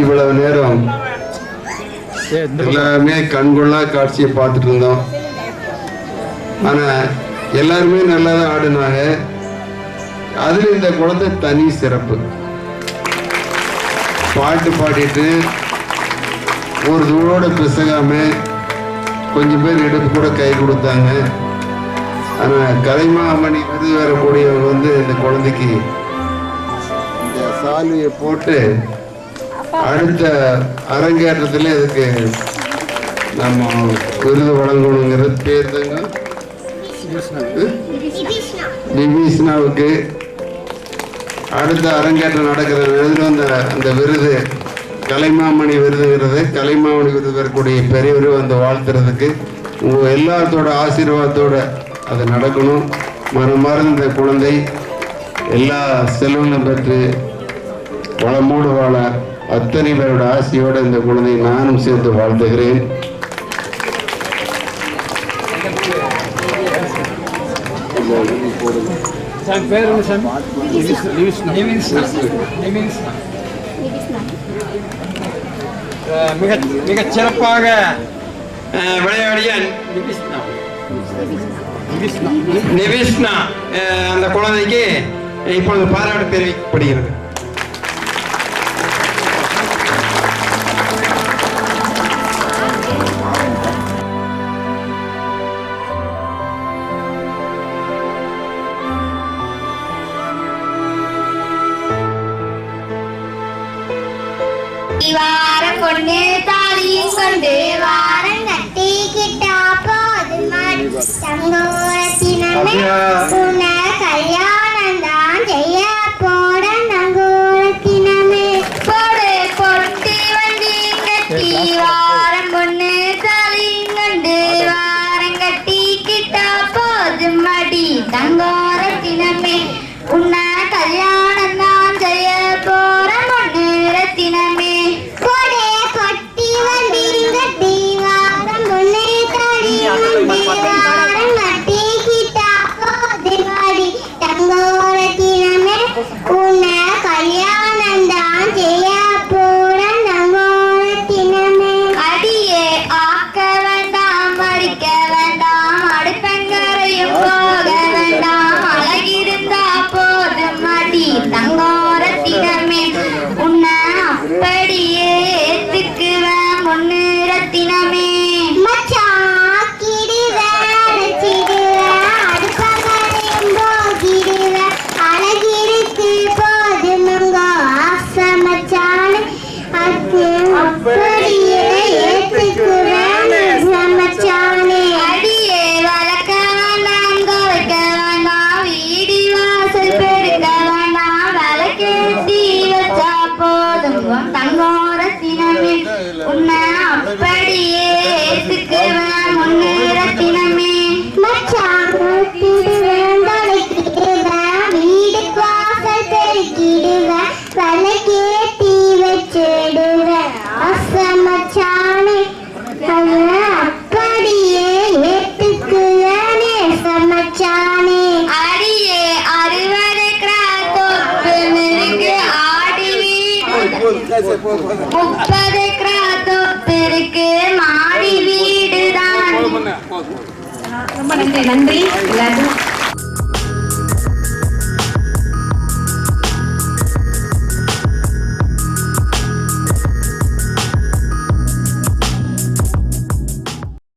இவ்வளவு நேரம் எல்லாருமே கண்கொள்ளா காட்சியை பார்த்துட்டு இருந்தோம். ஆனா எல்லாருமே நல்லா தான் ஆடினாங்க. அதுல இந்த குழந்தை தனி சிறப்பு. பாட்டு பாடிட்டு ஒரு தூரோட பிசகாம கொஞ்சம் பேர் எடுப்பு கூட கை கொடுத்தாங்க. ஆனா கலைமாமணி விருது வரக்கூடியவங்க வந்து இந்த குழந்தைக்கு இந்த சால்வையை போட்டு அடுத்த அரங்கேற்றத்துல இதுக்கு நம்ம விருது வழங்கணுங்கிறது பேர் தாங்க? நிபீஷ்னாவுக்கு அடுத்த அரங்கேற்றம் நடக்கிற விருது வந்த அந்த விருது கலைமாமணி விருதுங்கிறது கலைமாமணி விருது பெறக்கூடிய பெரியவர் வந்து வாழ்த்துறதுக்கு உங்கள் எல்லாத்தோட ஆசீர்வாதத்தோட அது நடக்கணும். மறுமறந்து இந்த குழந்தை எல்லா செல்வங்களும் பெற்று வளமோடு வாழ அத்தனை பேரோட ஆசையோடு இந்த குழந்தை நானும் சேர்த்து வாழ்த்துகிறேன். சாமி பேர் என்ன சாமி நிவிஷ்ணா அஹ் மிக மிகச் சிறப்பாக அஹ், விளையாடிய நிவிஷ்ணா. அஹ், அந்த குழந்தைக்கு இப்பொழுது பாராட்டு தெரிவிக்கப்படுகிறது. வாரம் கொண்டு தாலியும் கொண்டு வாரம் கட்டிக்கிட்டா போதும் தங்கோரத்தினமே உன கல்யாணம் தான் செய்ய போட நங்கோரத்தினமே போடு பொட்டி வண்டி கட்டி வாரம் பொண்ணு தாலியும் கொண்டு வாரம் கட்டிக்கிட்டா போதும் மடி. தங்கோரத்தினமே அடி தங்கோரத்தினமே போதும் தங்கோரத்தினமே உன்னை அப்படியே ஏத்துக்குவேன். முன்னு முப்பது கிராஸ் தொப்பு இருக்கு மாடி வீடுதான். ரொம்ப நன்றி நன்றி.